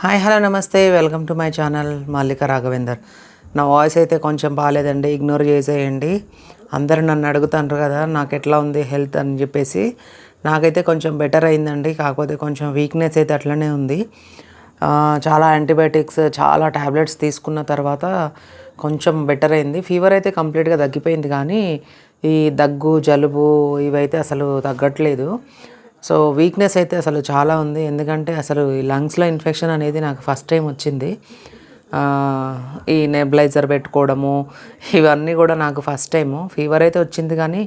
Hi hello నమస్తే. Welcome to my channel Mallika Raghavender. నా voice అయితే కొంచెం బాగాలేదండి. ఇగ్నోర్ చేసేయండి. అందరు నన్ను అడుగుతాండ్రు కదా నాకు ఎట్లా ఉంది హెల్త్ అని చెప్పేసి. నాకైతే కొంచెం బెటర్ అయిందండి. కాకపోతే కొంచెం వీక్నెస్ అయితే అట్లనే ఉంది. చాలా యాంటీబయాటిక్స్ చాలా టాబ్లెట్స్ తీసుకున్న తర్వాత కొంచెం బెటర్ అయింది. ఫీవర్ అయితే కంప్లీట్గా తగ్గిపోయింది కానీ ఈ దగ్గు జలుబు ఇవైతే అసలు తగ్గట్లేదు. సో వీక్నెస్ అయితే అసలు చాలా ఉంది. ఎందుకంటే అసలు ఈ లంగ్స్లో ఇన్ఫెక్షన్ అనేది నాకు ఫస్ట్ టైం వచ్చింది. ఈ నెబులైజర్ పెట్టుకోవడము ఇవన్నీ కూడా నాకు ఫస్ట్ టైము. ఫీవర్ అయితే వచ్చింది కానీ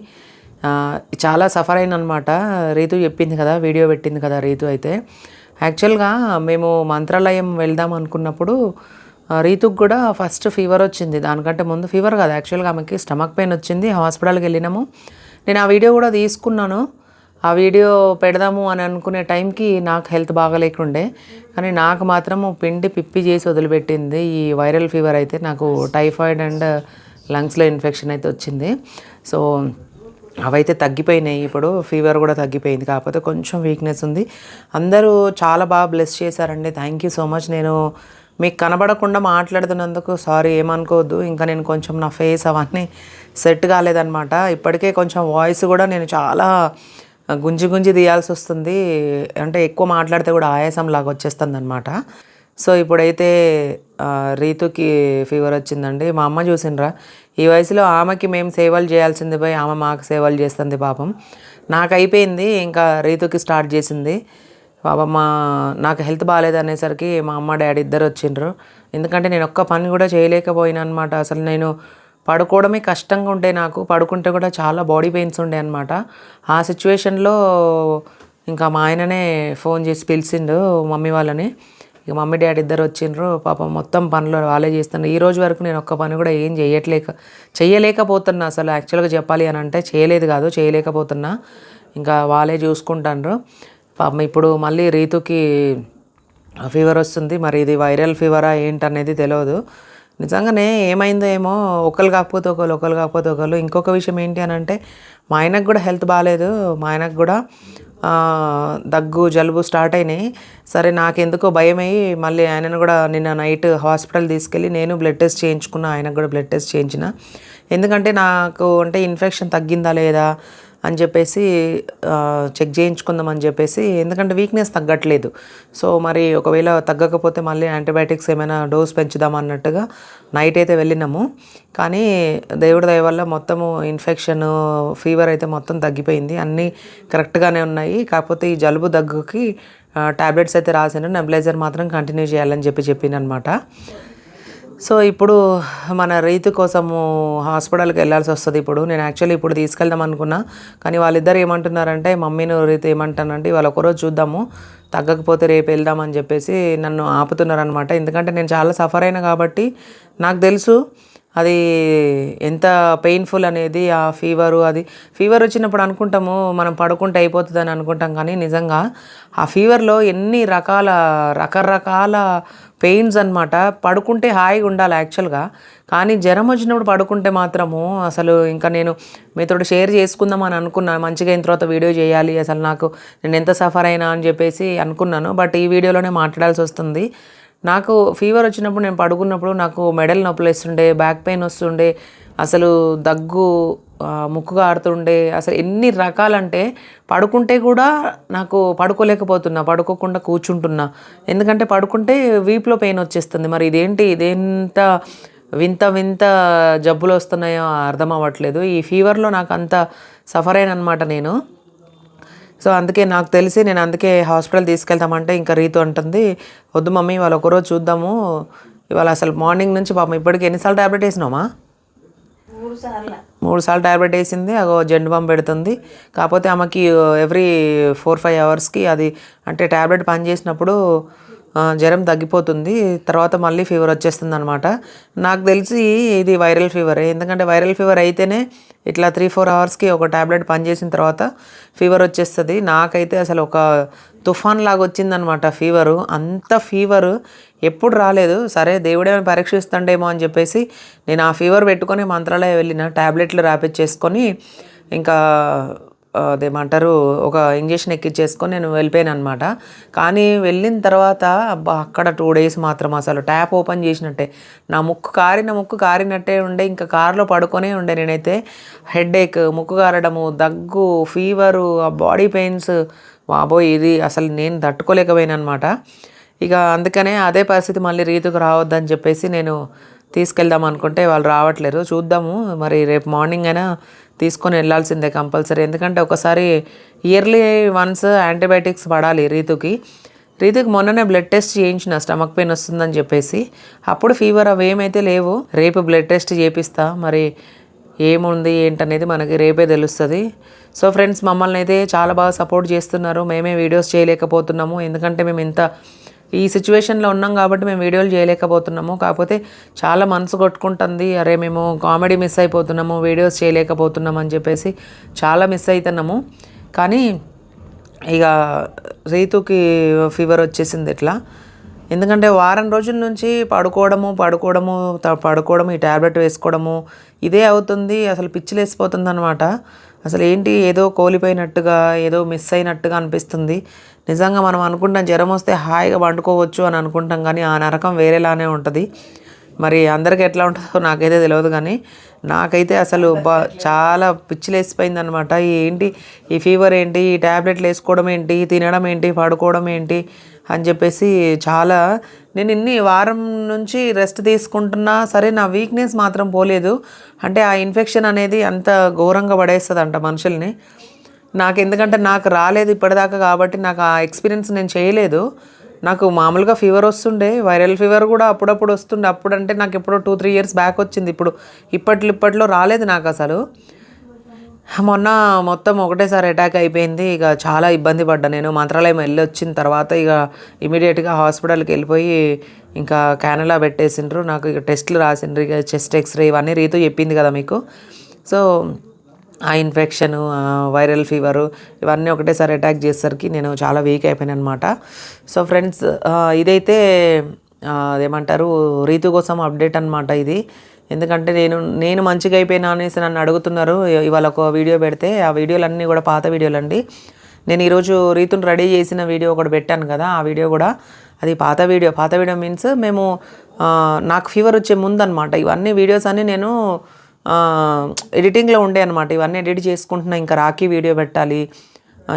చాలా సఫర్ అయిన అనమాట రీతు చెప్పింది కదా వీడియో పెట్టింది కదా రీతు అయితే. యాక్చువల్గా మేము మంత్రాలయం వెళ్దాం అనుకున్నప్పుడు రీతుకు కూడా ఫస్ట్ ఫీవర్ వచ్చింది. దానికంటే ముందు ఫీవర్ కాదు. యాక్చువల్గా ఆమెకి స్టమక్ పెయిన్ వచ్చింది. హాస్పిటల్కి వెళ్ళినాము. నేను ఆ వీడియో కూడా తీసుకున్నాను. ఆ వీడియో పెడదాము అని అనుకునే టైంకి నాకు హెల్త్ బాగాలేకుండే. కానీ నాకు మాత్రము పిండి పిప్పి చేసి వదిలిపెట్టింది. ఈ వైరల్ ఫీవర్ అయితే నాకు టైఫాయిడ్ అండ్ లంగ్స్లో ఇన్ఫెక్షన్ అయితే వచ్చింది. సో అవైతే తగ్గిపోయినాయి. ఇప్పుడు ఫీవర్ కూడా తగ్గిపోయింది. కాకపోతే కొంచెం వీక్నెస్ ఉంది. అందరూ చాలా బాగా బ్లెస్ చేశారండి. Thank you so much. నేను మీకు కనబడకుండా మాట్లాడుతున్నందుకు సారీ ఏమనుకోవద్దు. ఇంకా నేను కొంచెం నా ఫేస్ అవన్నీ సెట్ కాలేదనమాట ఇప్పటికే కొంచెం వాయిస్ కూడా నేను చాలా గుంజి గుంజి తీయాల్సి వస్తుంది. అంటే ఎక్కువ మాట్లాడితే కూడా ఆయాసం లాగా వచ్చేస్తుంది అనమాట సో ఇప్పుడైతే రీతుకి ఫీవర్ వచ్చిందండి. మా అమ్మ చూసినరా ఈ వయసులో ఆమెకి మేము సేవలు చేయాల్సింది పోయి ఆమె మాకు సేవలు చేస్తుంది పాపం. నాకు అయిపోయింది ఇంకా రీతుకి స్టార్ట్ చేసింది. పాపం మా నాకు హెల్త్ బాగాలేదు అనేసరికి మా అమ్మ డాడీ ఇద్దరు వచ్చిండ్రు. ఎందుకంటే నేను ఒక్క పని కూడా చేయలేకపోయినా అనమాట అసలు నేను పడుకోవడమే కష్టంగా ఉండే నాకు. పడుకుంటే కూడా చాలా బాడీ పెయిన్స్ ఉండే అనమాట ఆ సిచ్యువేషన్లో ఇంకా మా ఆయననే ఫోన్ చేసి పిలిచిండు మమ్మీ వాళ్ళని. ఇక మమ్మీ డాడీ ఇద్దరు వచ్చిండ్రు. పాపం మొత్తం పనులు వాళ్ళే చేస్తున్నారు. ఈ రోజు వరకు నేను ఒక్క పని కూడా ఏం చేయట్లేక చేయలేకపోతున్నా అసలు. యాక్చువల్గా చెప్పాలి అని అంటే చేయలేదు కాదు చేయలేకపోతున్నా. ఇంకా వాళ్ళే చూసుకుంటాండ్రు. పాపం ఇప్పుడు మళ్ళీ రీతుకి ఫీవర్ వస్తుంది. మరి ఇది వైరల్ ఫీవరా ఏంటనేది తెలియదు నిజంగానే ఏమైందో ఏమో ఒకరు కాకపోతే ఒకరు ఒకరు కాకపోతే ఒకరు ఇంకొక విషయం ఏంటి అని అంటే మా ఆయనకు కూడా హెల్త్ బాగాలేదు. మా ఆయనకు కూడా దగ్గు జలుబు స్టార్ట్ అయినాయి. సరే నాకెందుకో భయం అయ్యి మళ్ళీ ఆయనను కూడా నిన్న నైట్ హాస్పిటల్ తీసుకెళ్ళి నేను బ్లడ్ టెస్ట్ చేయించుకున్నా. ఆయనకు కూడా బ్లడ్ టెస్ట్ చేయించిన. ఎందుకంటే నాకు అంటే ఇన్ఫెక్షన్ తగ్గిందా లేదా? అని చెప్పేసి చెక్ చేయించుకుందాం అని చెప్పేసి ఎందుకంటే వీక్నెస్ తగ్గట్లేదు. సో మరి ఒకవేళ తగ్గకపోతే మళ్ళీ యాంటీబయాటిక్స్ ఏమైనా డోస్ పెంచుదాం అన్నట్టుగా నైట్ అయితే వెళ్ళినాము. కానీ దేవుడి దయ వల్ల మొత్తము ఇన్ఫెక్షన్ ఫీవర్ అయితే మొత్తం తగ్గిపోయింది. అన్నీ కరెక్ట్గానే ఉన్నాయి. కాకపోతే ఈ జలుబు దగ్గుకి టాబ్లెట్స్ అయితే రాసాను నెబులైజర్ మాత్రం కంటిన్యూ చేయాలని చెప్పి చెప్పిందనమాట సో ఇప్పుడు మన రైతు కోసము హాస్పిటల్కి వెళ్ళాల్సి వస్తుంది ఇప్పుడు. నేను యాక్చువల్లీ ఇప్పుడు తీసుకెళ్దాం అనుకున్నా కానీ వాళ్ళిద్దరు ఏమంటున్నారంటే మమ్మీని రైతు ఏమంటానంటే వాళ్ళు ఒకరోజు చూద్దాము తగ్గకపోతే రేపు వెళ్దామని చెప్పేసి నన్ను ఆపుతున్నారనమాట ఎందుకంటే నేను చాలా సఫర్ అయినా కాబట్టి నాకు తెలుసు అది ఎంత పెయిన్ఫుల్ అనేది ఆ ఫీవరు అది. ఫీవర్ వచ్చినప్పుడు అనుకుంటాము మనం పడుకుంటే అయిపోతుంది అని అనుకుంటాం కానీ నిజంగా ఆ ఫీవర్లో ఎన్ని రకాల రకరకాల పెయిన్స్ అన్నమాట. పడుకుంటే హాయిగా ఉండాలి యాక్చువల్గా. కానీ జ్వరం వచ్చినప్పుడు పడుకుంటే మాత్రము అసలు ఇంకా నేను మీతో షేర్ చేసుకుందాం అని అనుకున్నాను మంచిగా అయిన తర్వాత వీడియో చేయాలి. అసలు నాకు నేను ఎంత సఫర్ అయినా అని చెప్పేసి అనుకున్నాను. బట్ ఈ వీడియోలోనే మాట్లాడాల్సి వస్తుంది. నాకు ఫీవర్ వచ్చినప్పుడు నేను పడుకున్నప్పుడు నాకు మెడల్ నొప్పులు వేస్తుండే బ్యాక్ పెయిన్ వస్తుండే అసలు దగ్గు ముక్కుగా ఆడుతుండే అసలు ఎన్ని రకాలంటే పడుకుంటే కూడా నాకు పడుకోలేకపోతున్నా పడుకోకుండా కూర్చుంటున్నా. ఎందుకంటే పడుకుంటే వీపులో పెయిన్ వచ్చేస్తుంది. మరి ఇదేంటి ఇదేంత వింత వింత జబ్బులు వస్తున్నాయో అర్థం అవ్వట్లేదు. ఈ ఫీవర్లో నాకు అంత సఫర్ అయినమాట నేను. సో అందుకే నాకు తెలిసి నేను అందుకే హాస్పిటల్ తీసుకెళ్తామంటే ఇంకా రీతు అంటుంది వద్దు మమ్మీ ఇవాళ ఒకరోజు చూద్దాము. ఇవాళ అసలు మార్నింగ్ నుంచి పాపం ఇప్పటికి ఎన్నిసార్లు టాబ్లెట్ వేసినామా మూడు సార్లు. టాబ్లెట్ వేసింది అగో జెండు బాంబు పెడుతుంది. కాకపోతే ఆమెకి ఎవ్రీ ఫోర్ ఫైవ్ అవర్స్కి అది అంటే టాబ్లెట్ పనిచేసినప్పుడు జ్వరం తగ్గిపోతుంది. తర్వాత మళ్ళీ ఫీవర్ వచ్చేస్తుంది అనమాట నాకు తెలిసి ఇది వైరల్ ఫీవరే ఎందుకంటే వైరల్ ఫీవర్ అయితేనే ఇట్లా త్రీ ఫోర్ అవర్స్కి ఒక టాబ్లెట్ పనిచేసిన తర్వాత ఫీవర్ వచ్చేస్తుంది. నాకైతే అసలు ఒక తుఫాన్ లాగా వచ్చిందనమాట ఫీవరు అంత ఫీవరు ఎప్పుడు రాలేదు. సరే దేవుడేమైనా పరీక్షిస్తుండేమో అని చెప్పేసి నేను ఆ ఫీవర్ పెట్టుకొని మంత్రాలయ వెళ్ళిన టాబ్లెట్లు ర్యాపిడ్ చేసుకొని ఇంకా అదేమంటారు ఒక ఇంజక్షన్ ఎక్కించేసుకొని నేను వెళ్ళిపోయాను అనమాట కానీ వెళ్ళిన తర్వాత అబ్బా అక్కడ టూ డేస్ మాత్రం అసలు ట్యాప్ ఓపెన్ చేసినట్టే. నా ముక్కు కారిన ముక్కు కారినట్టే ఉండే ఇంకా కారులో పడుకొనే ఉండే నేనైతే. హెడేక్ ముక్కు కారడము దగ్గు ఫీవరు ఆ బాడీ పెయిన్స్. బాబోయ్ ఇది అసలు నేను తట్టుకోలేకపోయాను అనమాట ఇక అందుకనే అదే పరిస్థితి మళ్ళీ రీతుకు రావద్దని చెప్పేసి నేను తీసుకెళ్దాం అనుకుంటే వాళ్ళు రావట్లేరు. చూద్దాము మరి రేపు మార్నింగ్ అయినా తీసుకొని వెళ్ళాల్సిందే కంపల్సరీ. ఎందుకంటే ఒకసారి ఇయర్లీ వన్స్ యాంటీబయాటిక్స్ పడాలి రీతుకి. రీతుకి మొన్ననే బ్లడ్ టెస్ట్ చేయించిన స్టమక్ పెయిన్ వస్తుందని చెప్పేసి. అప్పుడు ఫీవర్ అవి ఏమైతే లేవు రేపు బ్లడ్ టెస్ట్ చేపిస్తా. మరి ఏముంది ఏంటనేది మనకి రేపే తెలుస్తుంది. సో ఫ్రెండ్స్ మమ్మల్ని అయితే చాలా బాగా సపోర్ట్ చేస్తున్నారు. మేమే వీడియోస్ చేయలేకపోతున్నాము. ఎందుకంటే మేము ఇంత ఈ సిచ్యువేషన్లో ఉన్నాం కాబట్టి మేము వీడియోలు చేయలేకపోతున్నాము. కాకపోతే చాలా మనసు కొట్టుకుంటుంది. అరే మేము కామెడీ మిస్ అయిపోతున్నాము వీడియోస్ చేయలేకపోతున్నాము అని చెప్పేసి చాలా మిస్ అవుతున్నాము కానీ ఇక రీతుకి ఫీవర్ వచ్చేసింది ఇట్లా ఎందుకంటే వారం రోజుల నుంచి పడుకోవడము పడుకోవడము త- పడుకోవడము ఈ ట్యాబ్లెట్ వేసుకోవడము ఇదే అవుతుంది. అసలు పిచ్చిలేసిపోతుంది అనమాట అసలు ఏంటి ఏదో కోలిపోయినట్టుగా ఏదో మిస్ అయినట్టుగా అనిపిస్తుంది. నిజంగా మనం అనుకుంటాం జ్వరం వస్తే హాయిగా వండుకోవచ్చు అని అనుకుంటాం కానీ ఆ నరకం వేరేలానే ఉంటుంది. మరి అందరికి ఎట్లా ఉంటుందో నాకైతే తెలియదు కానీ నాకైతే అసలు బా చాలా పిచ్చిలేసిపోయింది అనమాట ఏంటి ఈ ఫీవర్ ఏంటి ఈ ట్యాబ్లెట్లు వేసుకోవడం ఏంటి తినడం ఏంటి పడుకోవడం ఏంటి అని చెప్పేసి చాలా నేను ఇన్ని వారం నుంచి రెస్ట్ తీసుకుంటున్నా సరే నా వీక్నెస్ మాత్రం పోలేదు. అంటే ఆ ఇన్ఫెక్షన్ అనేది అంత ఘోరంగా పడేస్తుంది అంట మనుషుల్ని. నాకు ఎందుకంటే నాకు రాలేదు ఇప్పటిదాకా కాబట్టి నాకు ఆ ఎక్స్పీరియన్స్ నేను చేయలేదు. నాకు మామూలుగా ఫీవర్ వస్తుండే వైరల్ ఫీవర్ కూడా అప్పుడప్పుడు వస్తుండే. అప్పుడంటే నాకు ఎప్పుడో టూ త్రీ ఇయర్స్ బ్యాక్ వచ్చింది. ఇప్పుడు ఇప్పట్లో ఇప్పట్లో రాలేదు నాకు అసలు. మొన్న మొత్తం ఒకటేసారి అటాక్ అయిపోయింది. ఇక చాలా ఇబ్బంది పడ్డా నేను. మంత్రాలయం వెళ్ళి వచ్చిన తర్వాత ఇక ఇమీడియట్గా హాస్పిటల్కి వెళ్ళిపోయి ఇంకా క్యానలా పెట్టేసిండ్రు. నాకు ఇక టెస్ట్లు రాసిండ్రు. ఇక చెస్ట్ ఎక్స్రే ఇవన్నీ రీతు చెప్పింది కదా మీకు. సో ఆ ఇన్ఫెక్షన్ వైరల్ ఫీవరు ఇవన్నీ ఒకటేసారి అటాక్ చేసేసరికి నేను చాలా వీక్ అయిపోయాను అనమాట సో ఫ్రెండ్స్ ఇదైతే అదేమంటారు రీతు కోసం అప్డేట్ అనమాట ఇది. ఎందుకంటే నేను నేను మంచిగా అయిపోయినా అనేసి నన్ను అడుగుతున్నారు. ఇవాళ ఒక వీడియో పెడితే ఆ వీడియోలన్నీ కూడా పాత వీడియోలు అండి నేను ఈరోజు రీతుని రెడీ చేసిన వీడియో ఒకటి పెట్టాను కదా ఆ వీడియో కూడా అది పాత వీడియో. పాత వీడియో మీన్స్ మేము నాకు ఫీవర్ వచ్చే ముందు అనమాట ఇవన్నీ వీడియోస్ అన్నీ నేను ఎడిటింగ్లో ఉండే అనమాట ఇవన్నీ ఎడిట్ చేసుకుంటున్నా ఇంకా రాఖీ వీడియో పెట్టాలి.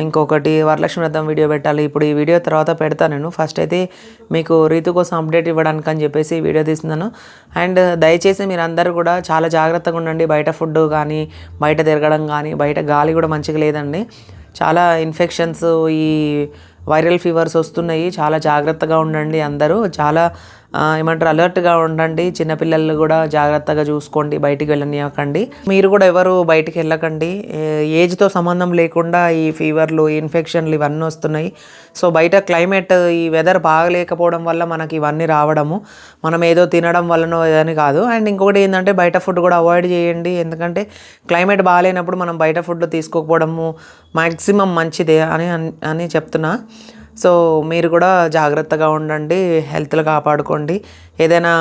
ఇంకొకటి వరలక్ష్మి వ్రతం వీడియో పెట్టాలి. ఇప్పుడు ఈ వీడియో తర్వాత పెడతా నేను. ఫస్ట్ అయితే మీకు రీతు కోసం అప్డేట్ ఇవ్వడానికి అని చెప్పేసి వీడియో తీస్తున్నాను. అండ్ దయచేసి మీరు అందరూ కూడా చాలా జాగ్రత్తగా ఉండండి. బయట ఫుడ్ కానీ బయట తిరగడం కానీ బయట గాలి కూడా మంచిగా లేదండి. చాలా ఇన్ఫెక్షన్స్ ఈ వైరల్ ఫీవర్స్ వస్తున్నాయి. చాలా జాగ్రత్తగా ఉండండి అందరూ. చాలా ఏమంటారు అలర్ట్గా ఉండండి. చిన్నపిల్లలు కూడా జాగ్రత్తగా చూసుకోండి బయటికి వెళ్ళనివ్వకండి మీరు కూడా ఎవరు బయటికి వెళ్ళకండి. ఏజ్తో సంబంధం లేకుండా ఈ ఫీవర్లు ఇన్ఫెక్షన్లు ఇవన్నీ వస్తున్నాయి. సో బయట క్లైమేట్ ఈ వెదర్ బాగలేకపోవడం వల్ల మనకి ఇవన్నీ రావడము మనం ఏదో తినడం వల్లనో ఏదని కాదు. అండ్ ఇంకొకటి ఏంటంటే బయట ఫుడ్ కూడా అవాయిడ్ చేయండి. ఎందుకంటే క్లైమేట్ బాగాలేనప్పుడు మనం బయట ఫుడ్ తీసుకోకపోవడము మ్యాక్సిమం మంచిదే అని అని చెప్తున్నా. సో మీరు కూడా జాగ్రత్తగా ఉండండి హెల్త్లు కాపాడుకోండి. ఏదైనా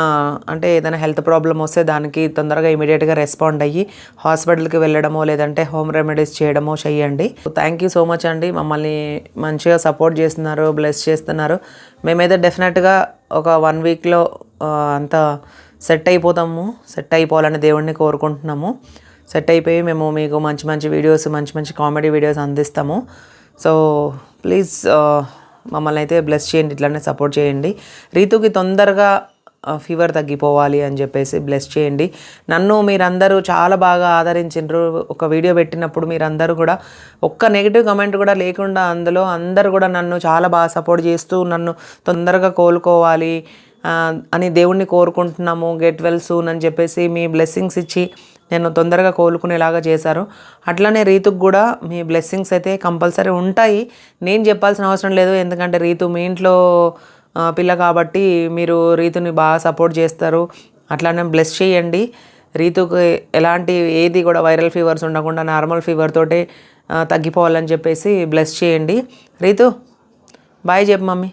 అంటే ఏదైనా హెల్త్ ప్రాబ్లం వస్తే దానికి తొందరగా ఇమీడియట్గా రెస్పాండ్ అయ్యి హాస్పిటల్కి వెళ్ళడమో లేదంటే హోమ్ రెమెడీస్ చేయడమో చేయండి థ్యాంక్ యూ సో మచ్ అండి. మమ్మల్ని మంచిగా సపోర్ట్ చేస్తున్నారు బ్లెస్ చేస్తున్నారు. మేమైతే డెఫినెట్గా ఒక వన్ వీక్లో అంత సెట్ అయిపోతాము. సెట్ అయిపోవాలని దేవుడిని కోరుకుంటున్నాము. సెట్ అయిపోయి మేము మీకు మంచి మంచి వీడియోస్ మంచి మంచి కామెడీ వీడియోస్ అందిస్తాము. సో ప్లీజ్ మమ్మల్ని అయితే బ్లెస్ చేయండి ఇట్లానే సపోర్ట్ చేయండి. రీతుకి తొందరగా ఫీవర్ తగ్గిపోవాలి అని చెప్పేసి బ్లెస్ చేయండి. నన్ను మీరందరూ చాలా బాగా ఆదరించిండ్రు ఒక వీడియో పెట్టినప్పుడు మీరందరూ కూడా ఒక్క నెగిటివ్ కమెంట్ కూడా లేకుండా అందులో అందరూ కూడా నన్ను చాలా బాగా సపోర్ట్ చేస్తూ నన్ను తొందరగా కోలుకోవాలి అని దేవుణ్ణి కోరుకుంటున్నాము. గెట్ వెల్ సూన్ అని చెప్పేసి మీ బ్లెస్సింగ్స్ ఇచ్చి నేను తొందరగా కోలుకునేలాగా చేశారు. అట్లనే రీతుకు కూడా మీ బ్లెస్సింగ్స్ అయితే కంపల్సరీ ఉంటాయి. నేను చెప్పాల్సిన అవసరం లేదు. ఎందుకంటే రీతు మీ ఇంట్లో పిల్ల కాబట్టి మీరు రీతుని బాగా సపోర్ట్ చేస్తారు. అట్లానే బ్లెస్ చేయండి. రీతుకు ఎలాంటి ఏది కూడా వైరల్ ఫీవర్స్ ఉండకుండా నార్మల్ ఫీవర్ తోటే తగ్గిపోవాలని చెప్పేసి బ్లెస్ చేయండి. రీతు బాయ్ చెప్పు mummy.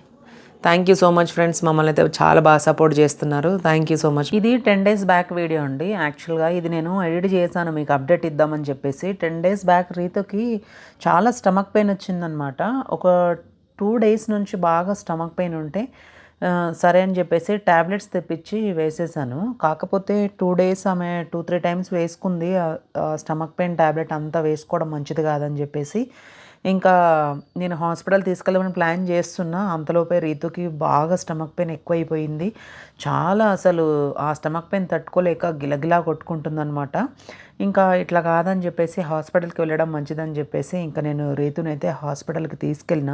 Thank you so much friends మమ్మల్ని అయితే చాలా బాగా సపోర్ట్ చేస్తున్నారు. థ్యాంక్ యూ సో మచ్ ఇది టెన్ డేస్ బ్యాక్ వీడియో అండి. యాక్చువల్గా ఇది నేను ఎడిట్ చేశాను. మీకు అప్డేట్ ఇద్దామని చెప్పేసి టెన్ డేస్ బ్యాక్ రీతుకి చాలా స్టమక్ పెయిన్ వచ్చిందనమాట ఒక టూ డేస్ నుంచి బాగా స్టమక్ పెయిన్ ఉంటే సరే అని చెప్పేసి ట్యాబ్లెట్స్ తెప్పించి వేసేసాను. కాకపోతే టూ డేస్ ఆమె టూ త్రీ టైమ్స్ వేసుకుంది. స్టమక్ పెయిన్ ట్యాబ్లెట్ అంతా వేసుకోవడం మంచిది కాదని చెప్పేసి ఇంకా నేను హాస్పిటల్ తీసుకెళ్ళమని ప్లాన్ చేస్తున్నా. అంతలోపే రీతుకి బాగా స్టమక్ పెయిన్ ఎక్కువైపోయింది. చాలా అసలు ఆ స్టమక్ పెయిన్ తట్టుకోలేక గిలగిలా కొట్టుకుంటుందన్నమాట. ఇంకా ఇట్లా కాదని చెప్పేసి హాస్పిటల్కి వెళ్ళడం మంచిదని చెప్పేసి ఇంకా నేను రీతునైతే హాస్పిటల్కి తీసుకెళ్ళిన.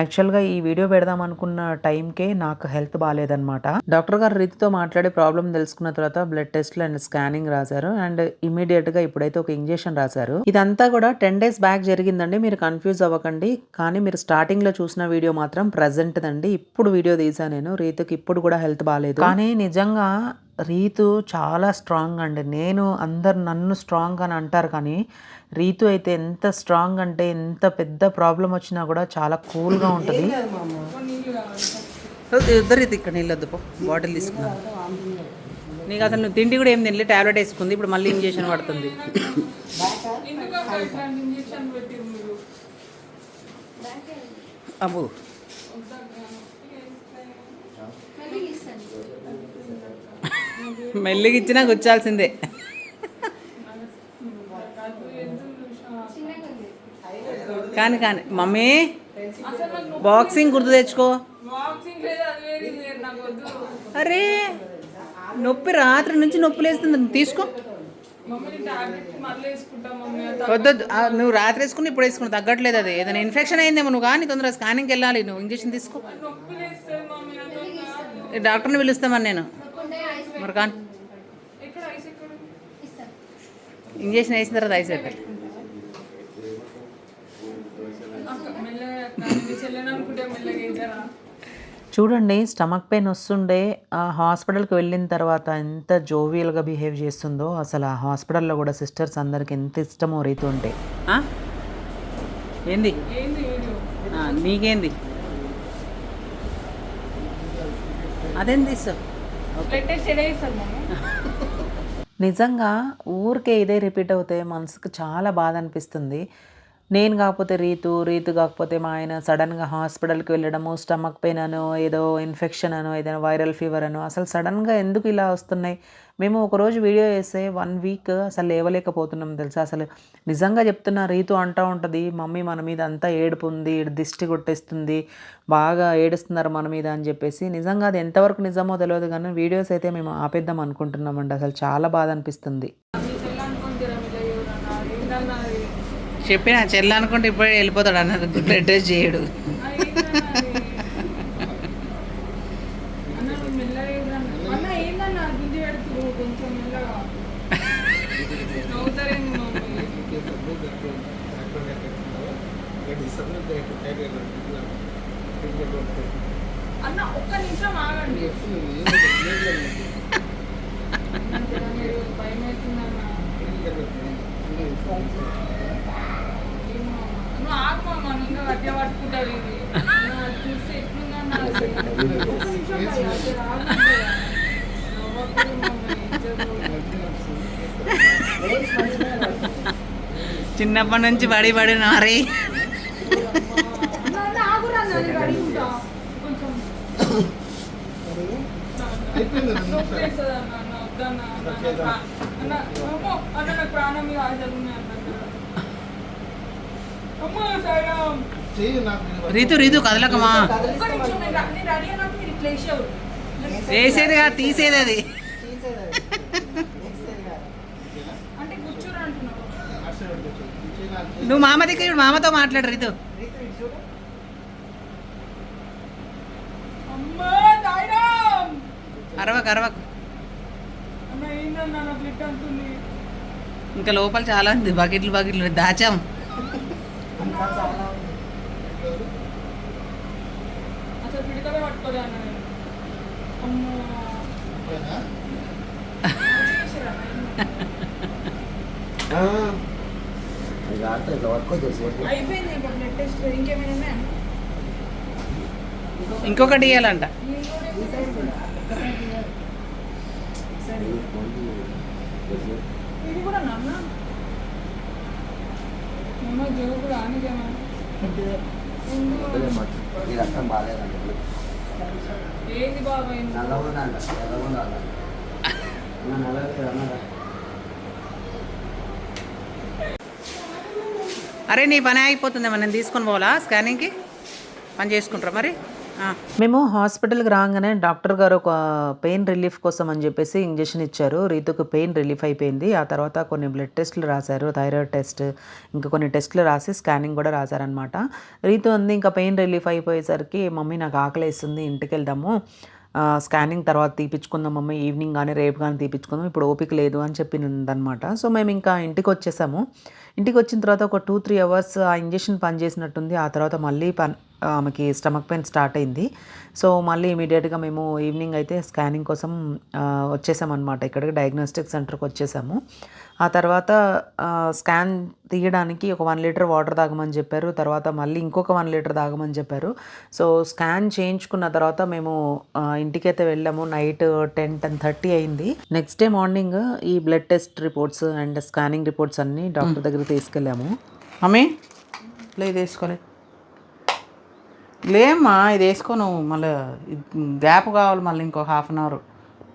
యాక్చువల్గా ఈ వీడియో పెడదాం అనుకున్న టైంకే నాకు హెల్త్ బాగాలేదనమాట డాక్టర్ గారు రీతితో మాట్లాడి ప్రాబ్లం తెలుసుకున్న తర్వాత బ్లడ్ టెస్ట్లు అండ్ స్కానింగ్ రాశారు. అండ్ ఇమీడియట్గా ఇప్పుడైతే ఒక ఇంజెక్షన్ రాశారు. ఇదంతా కూడా టెన్ డేస్ బ్యాక్ జరిగిందండి. మీరు కన్ఫ్యూజ్ అవ్వకండి. కానీ మీరు స్టార్టింగ్లో చూసిన వీడియో మాత్రం ప్రజెంట్ దండి ఇప్పుడు వీడియో తీసా నేను. రీతుకి ఇప్పుడు కూడా హెల్త్ బాగాలేదు. కానీ నిజంగా రీతు చాలా స్ట్రాంగ్ అండి. నేను అందరు నన్ను స్ట్రాంగ్ అని అంటారు కానీ రీతు అయితే ఎంత స్ట్రాంగ్ అంటే ఎంత పెద్ద ప్రాబ్లం వచ్చినా కూడా చాలా కూల్గా ఉంటుంది. ఇద్దరు ఇది ఇక్కడ నీళ్ళు వద్దు పో బాటిల్ తీసుకున్నాను నీకు అసలు నువ్వు తిండి కూడా ఏం తినలే టాబ్లెట్ వేసుకుంది. ఇప్పుడు మళ్ళీ ఇంజెక్షన్ పడుతుంది. అబ్బు. మెల్లిగా ఇచ్చినా గుచ్చాల్సిందే. కానీ కానీ మమ్మీ బాక్సింగ్ గుర్తు తెచ్చుకో. అరే నొప్పి రాత్రి నుంచి నొప్పి లేస్తుంది తీసుకో. వద్దొద్దు. నువ్వు రాత్రి వేసుకుని ఇప్పుడు వేసుకుని తగ్గట్లేదు అది. ఏదైనా ఇన్ఫెక్షన్ అయిందేమో నువ్వు కానీ తొందరగా స్కానింగ్కి వెళ్ళాలి. నువ్వు ఇంజెక్షన్ తీసుకో. డాక్టర్ని పిలుస్తామని నేను. మరి కానీ ఇంజెక్షన్ వేసిన తర్వాత ఐస్ పెట్టాలి చూడండి స్టమక్ పెయిన్ వస్తుండే. ఆ హాస్పిటల్కి వెళ్ళిన తర్వాత ఎంత జోవియల్గా బిహేవ్ చేస్తుందో అసలు ఆ హాస్పిటల్లో కూడా సిస్టర్స్ అందరికి ఎంత ఇష్టమో రీతి ఉంటే. ఆ? ఏంది? ఆ, నీకేంది? అదేం తీస్తావు నిజంగా ఊరికే ఇదే రిపీట్ అవుతే మనసుకు చాలా బాధ అనిపిస్తుంది. నేను కాకపోతే రీతు రీతు కాకపోతే మా ఆయన సడన్గా హాస్పిటల్కి వెళ్ళడము స్టమక్ పెయిన్ అనో ఏదో ఇన్ఫెక్షన్ అనో ఏదైనా వైరల్ ఫీవర్ అనో అసలు సడన్గా ఎందుకు ఇలా వస్తున్నాయి? మేము ఒకరోజు వీడియో వేస్తే వన్ వీక్ అసలు లేవలేకపోతున్నాం తెలుసా? అసలు నిజంగా చెప్తున్నా రీతు అంటూ ఉంటుంది మమ్మీ మన మీద అంతా ఏడుపు ఉంది దిష్టి కొట్టేస్తుంది బాగా ఏడుస్తున్నారు మన మీద అని చెప్పేసి. నిజంగా అది ఎంతవరకు నిజమో తెలియదు కానీ వీడియోస్ అయితే మేము ఆపేద్దాం అనుకుంటున్నామండి అసలు చాలా బాధ అనిపిస్తుంది. చెప్పిన చెల్ల అనుకుంటే ఇప్పుడే వెళ్ళిపోతాడు అన్నది గుడ్ అడ్రస్ చేయడు. అన్న ఒక్క నిమిషం ఆగండి. భయం అవుతుందన్న చిన్నప్పటి నుంచి బడి బడి నారి. ప్రాణం మీద ఆశలు ఉన్నాయి. అమ్మో, సాయిరామ్. రీతు రీతు కదలకమా. వేసేది కాదు తీసేది అది. నువ్వు మామ దగ్గర మామతో మాట్లాడు రీతు. అరవకు అరవకు. ఇంకా లోపల చాలా ఉంది బకెట్లు బకెట్లు దాచాం అసలు పిడకలే పట్టుకోలే అన్న నేను అమ్మో చేసిర్రా అన్న? అయిపోయింది ఇంకా బ్లడ్ టెస్ట్ ఇంకేమైనా ఉన్నాయా? ఇంకొకటి ఇవ్వాలంట ఇది కూడా నాన్న అమ్మ జోకుడు ఆనికేమో ఈ రక్తం బాగాలేదండి నల్ల ఉందంట ఎర్ర నల్ల అరే నీ పని అయిపోతుందేమో నేను తీసుకొని పోవాలా? స్కానింగ్కి పని చేసుకుంటారా మరి. మేము హాస్పిటల్కి రాగానే డాక్టర్ గారు ఒక పెయిన్ రిలీఫ్ కోసం అని చెప్పేసి ఇంజెక్షన్ ఇచ్చారు. రీతుకు పెయిన్ రిలీఫ్ అయిపోయింది. ఆ తర్వాత కొన్ని బ్లడ్ టెస్ట్లు రాశారు. థైరాయిడ్ టెస్ట్ ఇంకా కొన్ని టెస్ట్లు రాసి స్కానింగ్ కూడా రాశారనమాట రీతు అంది ఇంకా పెయిన్ రిలీఫ్ అయిపోయేసరికి మమ్మీ నాకు ఆకలి వేస్తుంది ఇంటికి వెళ్దాము స్కానింగ్ తర్వాత తీపించుకుందాం మమ్మీ ఈవినింగ్ కానీ రేపు కానీ తీపించుకుందాం ఇప్పుడు ఓపిక లేదు అని చెప్పిందనమాట సో మేము ఇంకా ఇంటికి వచ్చేసాము ఇంటికి వచ్చిన తర్వాత ఒక టూ త్రీ అవర్స్ ఆ ఇంజెక్షన్ పనిచేసినట్టుంది. ఆ తర్వాత మళ్ళీ పని ఆమెకి స్టమక్ పెయిన్ స్టార్ట్ అయింది. సో మళ్ళీ ఇమీడియట్గా మేము ఈవినింగ్ అయితే స్కానింగ్ కోసం వచ్చేసామన్నమాట. ఇక్కడికి డయాగ్నోస్టిక్ సెంటర్కి వచ్చేసాము. ఆ తర్వాత స్కాన్ తీయడానికి ఒక వన్ లీటర్ వాటర్ తాగమని చెప్పారు. తర్వాత మళ్ళీ ఇంకొక వన్ లీటర్ తాగమని చెప్పారు. సో స్కాన్ చేయించుకున్న తర్వాత మేము ఇంటికైతే వెళ్ళాము. నైట్ టెన్ టెన్ థర్టీ అయింది. నెక్స్ట్ డే మార్నింగ్ ఈ blood test reports and scanning reports అన్నీ డాక్టర్ దగ్గర తీసుకెళ్ళాము. మమ్మీ లే ఇది వేసుకోలే లేమ్మా ఇది వేసుకో నువ్వు మళ్ళీ గ్యాప్ కావాలి మళ్ళీ ఇంకో హాఫ్ అన్ అవర్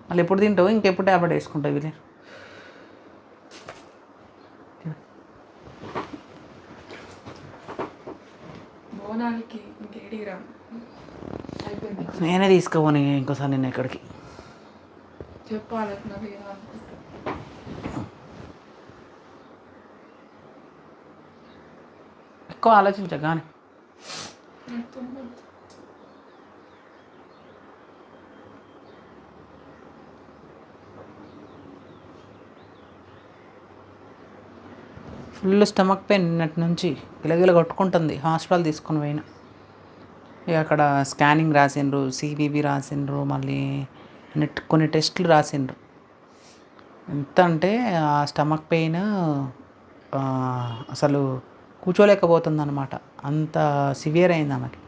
మళ్ళీ ఎప్పుడు తింటావు? ఇంకెప్పుడు ట్యాబ్లెట్ వేసుకుంటావు ఇది నేనే తీసుకోపోని ఇంకోసారి నేను ఎక్కడికి. చెప్పాలి ఏమనుకుంటా ఎక్కువ ఆలోచించ ఫుల్ స్టమక్ పెయిన్ నిన్నటి నుంచి. గిలగిల కొట్టుకుంటుంది. హాస్పిటల్ తీసుకొని పోయినా. ఇక అక్కడ స్కానింగ్ రాసిండ్రు సిబిబి రాసిండ్రు మళ్ళీ నెట్ కొన్ని టెస్టులు రాసిండ్రు. ఎంత అంటే ఆ స్టమక్ పెయిన్ అసలు కూర్చోలేకపోతుంది అనమాట అంత సివియర్ అయింది ఆమెకి.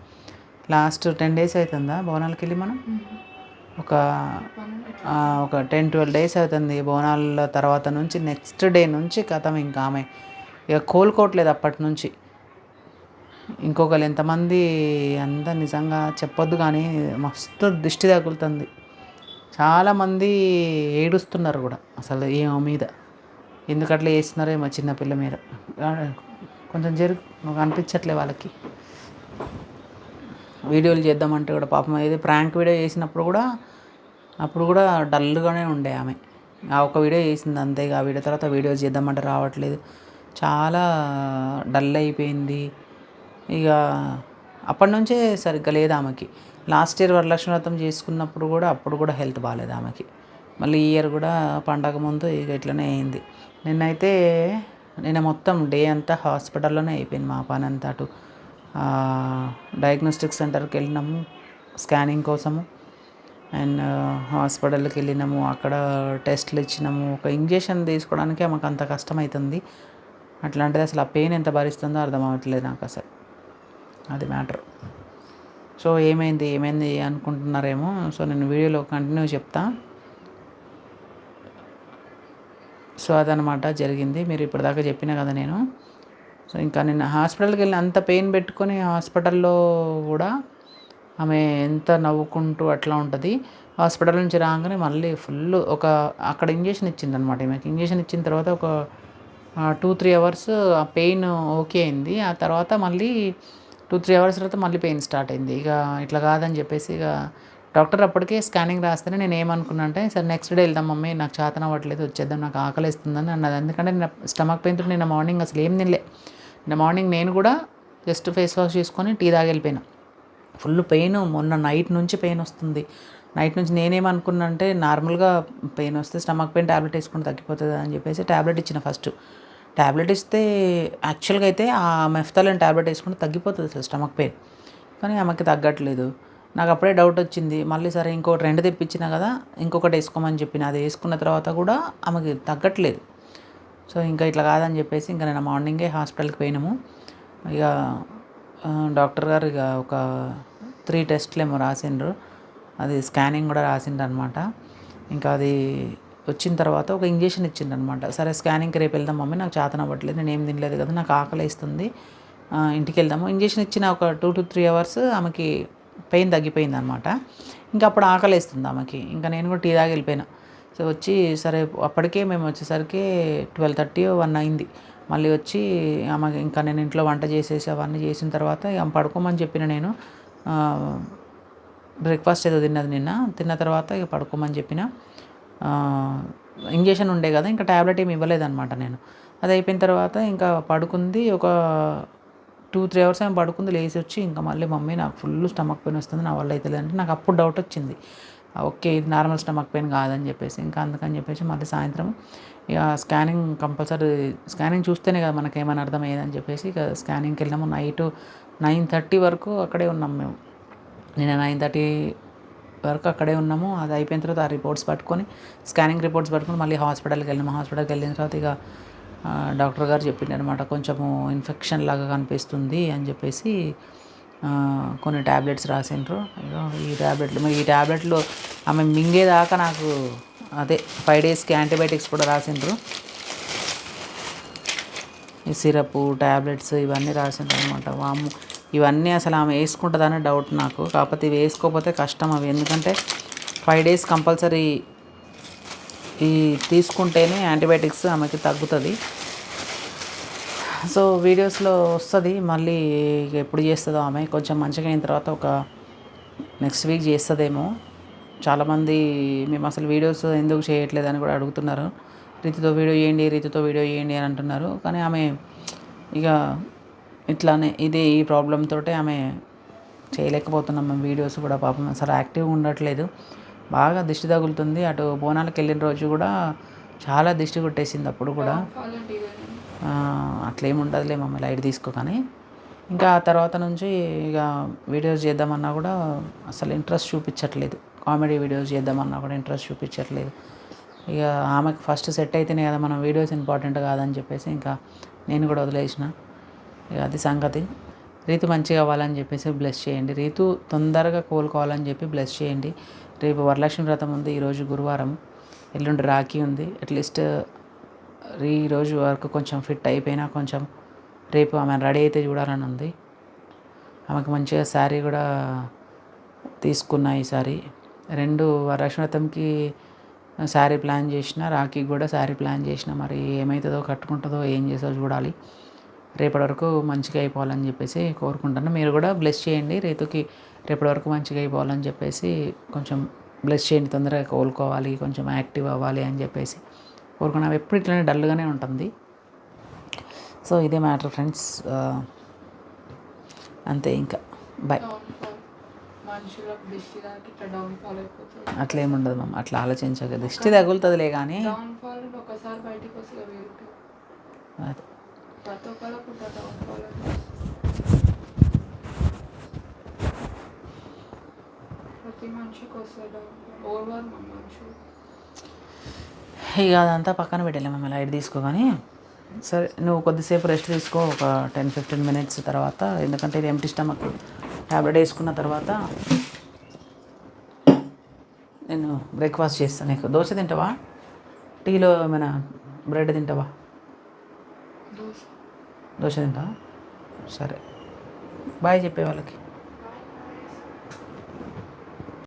లాస్ట్ టెన్ డేస్ అవుతుందా బోనాలకి వెళ్ళి మనం? ఒక ఒక టెన్ ట్వెల్వ్ డేస్ అవుతుంది బోనాల తర్వాత నుంచి నెక్స్ట్ డే నుంచి కథం ఇంకా ఆమె ఇక కోలుకోవట్లేదు అప్పటి నుంచి. ఇంకొకరు ఎంతమంది అంత నిజంగా చెప్పొద్దు కానీ మస్తు దిష్టి తగులుతుంది. చాలామంది ఏడుస్తున్నారు కూడా అసలు ఏమో మీద. ఎందుకట్లా వేస్తున్నారో ఏమో చిన్నపిల్ల మీద. కొంచెం జరుగు నువ్వు అనిపించట్లే వాళ్ళకి. వీడియోలు చేద్దామంటే కూడా పాపం ఏది ప్రాంక్ వీడియో చేసినప్పుడు కూడా అప్పుడు కూడా డల్గానే ఉండే ఆమె. ఆ ఒక వీడియో చేసింది అంతే ఇక ఆ వీడియో తర్వాత వీడియో చేద్దామంటే రావట్లేదు. చాలా డల్ అయిపోయింది. ఇక అప్పటి నుంచే సరిగ్గా లేదు ఆమెకి. లాస్ట్ ఇయర్ వరలక్ష్మి వ్రతం చేసుకున్నప్పుడు కూడా అప్పుడు కూడా హెల్త్ బాగాలేదు ఆమెకి. మళ్ళీ ఈ ఇయర్ కూడా పండగ ముందు ఇక ఇట్లనే అయింది. నిన్నైతే నిన్న మొత్తం డే అంతా హాస్పిటల్లోనే అయిపోయింది మా పని అంతా అటు. డయాగ్నోస్టిక్ సెంటర్కి వెళ్ళినాము స్కానింగ్ కోసము. అండ్ హాస్పిటల్కి వెళ్ళినాము అక్కడ టెస్ట్లు ఇచ్చినాము. ఒక ఇంజెక్షన్ తీసుకోవడానికే మాకు అంత కష్టమవుతుంది అట్లాంటిది అసలు ఆ పెయిన్ ఎంత భరిస్తుందో అర్థం అవ్వట్లేదు నాకు అసలు. అది మ్యాటర్. సో ఏమైంది ఏమైంది అనుకుంటున్నారేమో. సో నేను వీడియోలో కంటిన్యూ చెప్తా. సో అదనమాట జరిగింది. మీరు ఇప్పటిదాకా చెప్పిన కదా నేను. సో ఇంకా నేను హాస్పిటల్కి వెళ్ళి అంత పెయిన్ పెట్టుకొని హాస్పిటల్లో కూడా ఆమె ఎంత నవ్వుకుంటూ అట్లా ఉంటుంది. హాస్పిటల్ నుంచి రాగానే మళ్ళీ ఫుల్ ఒక అక్కడ ఇంజెక్షన్ ఇచ్చింది అనమాట ఈమెకి. ఇంజెక్షన్ ఇచ్చిన తర్వాత ఒక టూ త్రీ అవర్స్ ఆ పెయిన్ ఓకే అయింది. ఆ తర్వాత మళ్ళీ టూ త్రీ అవర్స్ తర్వాత మళ్ళీ పెయిన్ స్టార్ట్ అయింది. ఇక ఇట్లా కాదని చెప్పేసి ఇక డాక్టర్ అప్పటికే స్కానింగ్ రాస్తేనే నేను ఏమనుకున్నా అంటే సరే నెక్స్ట్ డే వెళ్దాం మమ్మీ నాకు చేతన అవ్వట్లేదు వచ్చేద్దాం నాకు ఆకలిస్తుందని అన్నది. ఎందుకంటే నేను స్టమక్ పెయిన్తో నిన్న మార్నింగ్ అసలు ఏం తినలే. నిన్న మార్నింగ్ నేను కూడా జస్ట్ ఫేస్ వాష్ చేసుకొని టీ తాగి వెళ్ళిపోయినా ఫుల్ పెయిన్ మొన్న నైట్ నుంచి పెయిన్ వస్తుంది. నైట్ నుంచి నేనేమనుకున్నా అంటే నార్మల్గా పెయిన్ వస్తే స్టమక్ పెయిన్ ట్యాబ్లెట్ వేసుకుని తగ్గిపోతుంది అని చెప్పేసి ట్యాబ్లెట్ ఇచ్చిన ఫస్ట్. ట్యాబ్లెట్ ఇస్తే యాక్చువల్గా అయితే ఆ మెఫ్తాలిన్ ట్యాబ్లెట్ వేసుకుంటే తగ్గిపోతుంది అసలు స్టమక్ పెయిన్. కానీ ఆమెకి తగ్గట్లేదు. నాకు అప్పుడే డౌట్ వచ్చింది. మళ్ళీ సరే ఇంకోటి రెండు తెప్పించినా కదా ఇంకొకటి వేసుకోమని చెప్పిన. అది వేసుకున్న తర్వాత కూడా ఆమెకి తగ్గట్లేదు. సో ఇంకా ఇట్లా కాదని చెప్పేసి ఇంకా నేను మార్నింగే హాస్పిటల్కి పోయినాము. ఇక డాక్టర్ గారు ఇక ఒక త్రీ టెస్ట్లు ఏమో రాసిండ్రు. అది స్కానింగ్ కూడా రాసిండ్రు అనమాట ఇంకా అది వచ్చిన తర్వాత ఒక ఇంజెక్షన్ ఇచ్చిండ్రు అనమాట సరే స్కానింగ్కి రేపు వెళ్దాం మమ్మీ నాకు చేతన అవ్వట్లేదు నేను ఏం తినలేదు కదా నాకు ఆకలి వేస్తుంది. ఇంటికి వెళ్దాము. ఇంజెక్షన్ ఇచ్చిన ఒక టూ టు త్రీ అవర్స్ ఆమెకి పెయిన్ తగ్గిపోయింది అనమాట ఇంకా అప్పుడు ఆకలి వేస్తుంది ఆమెకి. ఇంకా నేను కూడా టీ దాగి వెళ్ళిపోయినా. సో వచ్చి సరే అప్పటికే మేము వచ్చేసరికి ట్వెల్వ్ థర్టీ వన్ అయింది. మళ్ళీ వచ్చి ఆమె ఇంకా నేను ఇంట్లో వంట చేసేసి అవన్నీ చేసిన తర్వాత ఇక ఆమె పడుకోమని చెప్పిన నేను బ్రేక్ఫాస్ట్ ఏదో తిన్నది నిన్న. తిన్న తర్వాత ఇక పడుకోమని చెప్పిన. ఇంజెక్షన్ ఉండే కదా ఇంకా ట్యాబ్లెట్ ఏమి ఇవ్వలేదన్నమాట నేను. అది అయిపోయిన తర్వాత ఇంకా పడుకుంది ఒక టూ త్రీ అవర్స్ ఏమో పడుకుంది లేచి వచ్చి ఇంకా మళ్ళీ మమ్మీ నాకు ఫుల్ స్టమక్ పెయిన్ వస్తుంది నా వల్ల అవుతుంది అంటే నాకు అప్పుడు డౌట్ వచ్చింది. ఓకే ఇది నార్మల్ స్టమక్ పెయిన్ కాదని చెప్పేసి ఇంకా అందుకని చెప్పేసి మళ్ళీ సాయంత్రం ఇక స్కానింగ్ కంపల్సరీ స్కానింగ్ చూస్తేనే కదా మనకి ఏమైనా అర్థమయ్యేదని చెప్పేసి ఇక స్కానింగ్కి వెళ్ళాము నైట్ నైన్ థర్టీ వరకు అక్కడే ఉన్నాం మేము. నేను నైన్ థర్టీ వరకు అక్కడే ఉన్నాము. అది అయిపోయిన తర్వాత ఆ రిపోర్ట్స్ పట్టుకొని స్కానింగ్ రిపోర్ట్స్ పట్టుకొని మళ్ళీ హాస్పిటల్కి వెళ్ళాము హాస్పిటల్కి వెళ్ళిన తర్వాత ఇక డాక్టర్ గారు చెప్పిండు అనమాట కొంచెము ఇన్ఫెక్షన్ లాగా కనిపిస్తుంది అని చెప్పేసి కొన్ని ట్యాబ్లెట్స్ రాసిండ్రు. ఈ ట్యాబ్లెట్లు మరి ఈ ట్యాబ్లెట్లు ఆమె మింగేదాకా నాకు అదే ఫైవ్ డేస్కి యాంటీబయాటిక్స్ కూడా రాసిండ్రు. ఈ సిరప్ ట్యాబ్లెట్స్ ఇవన్నీ రాసిండ్రు అనమాట వాము ఇవన్నీ అసలు ఆమె వేసుకుంటుందని డౌట్ నాకు. కాకపోతే ఇవి వేసుకోకపోతే కష్టం అవి. ఎందుకంటే ఫైవ్ డేస్ కంపల్సరీ ఈ తీసుకుంటేనే యాంటీబయాటిక్స్ ఆమెకి తగ్గుతుంది. సో వీడియోస్లో వస్తుంది. మళ్ళీ ఎప్పుడు చేస్తుందో ఆమె. కొంచెం మంచిగా అయిన తర్వాత ఒక నెక్స్ట్ వీక్ చేస్తుందేమో. చాలామంది మేము అసలు వీడియోస్ ఎందుకు చేయట్లేదు అని కూడా అడుగుతున్నారు. రీతితో వీడియో చేయండి రీతితో వీడియో చేయండి అని అంటున్నారు. కానీ ఆమె ఇక ఇట్లానే ఇదే ఈ ప్రాబ్లంతో తోటే ఆమె చేయలేకపోతున్నాం మేము వీడియోస్ కూడా పాపం. అసలు యాక్టివ్గా ఉండట్లేదు. బాగా దిష్టి తగులుతుంది. అటు బోనాలకు వెళ్ళిన రోజు కూడా చాలా దిష్టి కొట్టేసింది అప్పుడు కూడా. ఫాలో ఇదేనా అట్లేం ఉండదులే మమ్మీ లైట్ తీసుకో కానీ. ఇంకా ఆ తర్వాత నుంచి ఇక వీడియోస్ చేద్దామన్నా కూడా అసలు ఇంట్రెస్ట్ చూపించట్లేదు. కామెడీ వీడియోస్ చేద్దామన్నా కూడా ఇంట్రెస్ట్ చూపించట్లేదు. ఇక ఆమెకు ఫస్ట్ సెట్ అయితేనే కదా మనం వీడియోస్ ఇంపార్టెంట్ కాదని చెప్పేసి ఇంకా నేను కూడా వదిలేసిన. అది సంగతి. రీతు మంచిగా అవ్వాలని చెప్పేసి బ్లెస్ చేయండి. రీతు తొందరగా కోలుకోవాలని చెప్పి బ్లెస్ చేయండి. రేపు వరలక్ష్మి వ్రతం ఉంది ఈరోజు గురువారం. ఎల్లుండి రాఖీ ఉంది. అట్లీస్ట్ ఈ రోజు వరకు కొంచెం ఫిట్ అయిపోయినా కొంచెం రేపు ఆమె రెడీ అయితే చూడాలని ఉంది. ఆమెకు మంచిగా శారీ కూడా తీసుకున్నా ఈసారి. రెండు వరలక్ష్మి వ్రతంకి శారీ ప్లాన్ చేసిన రాఖీకి కూడా శారీ ప్లాన్ చేసిన మరి ఏమవుతుందో కట్టుకుంటుందో ఏం చేసో చూడాలి. రేపటి వరకు మంచిగా అయిపోవాలని చెప్పేసి కోరుకుంటాను మీరు కూడా బ్లెస్ చేయండి. రేతుకి రేపటి వరకు మంచిగా అయిపోవాలని చెప్పేసి కొంచెం బ్లెస్ చేయండి. తొందరగా కోలుకోవాలి కొంచెం యాక్టివ్ అవ్వాలి అని చెప్పేసి కోరుకున్నాం. ఎప్పుడు ఇట్లనే డల్గానే ఉంటుంది. సో ఇదే మ్యాటర్ ఫ్రెండ్స్. అంతే ఇంకా. బాయ్ అట్లా ఏముండదు మమ్మ అట్లా ఆలోచించక దిష్టి తగులుతుందిలే కానీ అది. ప్రతి ఒక్కరికి ఉంటుంది డౌన్ ఫాల్ ప్రతి మనిషికి వస్తుంది డౌన్ ఫాల్ ఓవర్ మన మనుషులు ఇక అదంతా పక్కన పెట్టలే మమ్మీ లైట్ తీసుకో కానీ. సరే నువ్వు కొద్దిసేపు రెస్ట్ తీసుకో ఒక టెన్ ఫిఫ్టీన్ మినిట్స్ తర్వాత. ఎందుకంటే ఇది ఎంటీ స్టమక్ ట్యాబ్లెట్ వేసుకున్న తర్వాత నేను బ్రేక్ఫాస్ట్ చేస్తాను నీకు. దోశ తింటావా? టీలో ఏమైనా బ్రెడ్ తింటావా? దోశ. దోశ సరే. బాయ్ చెప్పే వాళ్ళకి.